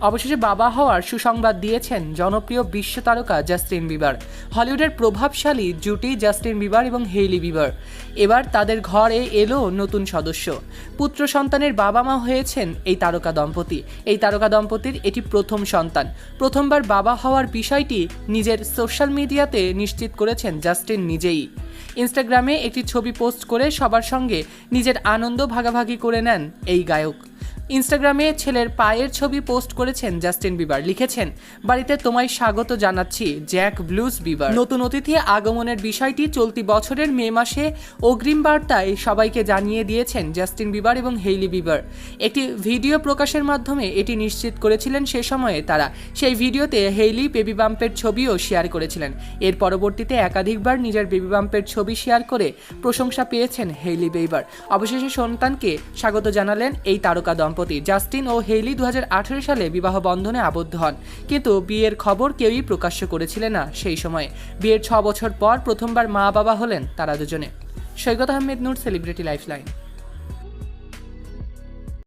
অবশেষে বাবা হওয়ার সুসংবাদ দিয়েছেন জনপ্রিয় বিশ্ব তারকা জাস্টিন বিবার। হলিউডের প্রভাবশালী জুটি জাস্টিন বিবার এবং হেইলি বিবার। এবার তাদের ঘরে এলো নতুন সদস্য। পুত্র সন্তানের বাবা মা হয়েছেন এই তারকা দম্পতি। এই তারকা দম্পতির এটি প্রথম সন্তান। প্রথমবার বাবা হওয়ার বিষয়টি নিজের সোশ্যাল মিডিয়াতে নিশ্চিত করেছেন জাস্টিন নিজেই। ইনস্টাগ্রামে একটি ছবি পোস্ট করে সবার সঙ্গে নিজের আনন্দ ভাগাভাগি করে নেন এই গায়ক। ইনস্টাগ্রামে ছেলের পায়ের ছবি পোস্ট করেছেন জাস্টিন বিবার। লিখেছেন, বাড়িতে তোমায় স্বাগত জানাচ্ছি, জ্যাক ব্লুজ বিবার। নতুন অতিথি আগমনের বিষয়টি চলতি বছরের মে মাসে অগ্রিম বার্তায় সবাইকে জানিয়ে দিয়েছেন জাস্টিন বিবার এবং হেইলি বিবার। একটি ভিডিও প্রকাশের মাধ্যমে এটি নিশ্চিত করেছিলেন সে সময়ে তারা। সেই ভিডিওতে হেইলি বেবি বাম্পের ছবিও শেয়ার করেছিলেন। এর পরবর্তীতে একাধিকবার নিজের বেবি বাম্পের ছবি শেয়ার করে প্রশংসা পেয়েছেন হেইলি বেইবার। অবশেষে সন্তানকে স্বাগত জানালেন এই তারকা দম্পতি। জাস্টিন ও হেইলি দু হাজার আঠারো সালে বিবাহ বন্ধনে আবদ্ধ হন। কিন্তু বিয়ের খবর কেউই প্রকাশ্য করেছিলেন না সেই সময়ে। বিয়ের ছ বছর পর প্রথমবার মা বাবা হলেন তারা দুজনে। Saikat Ahmed, Noor celebrity, lifeline.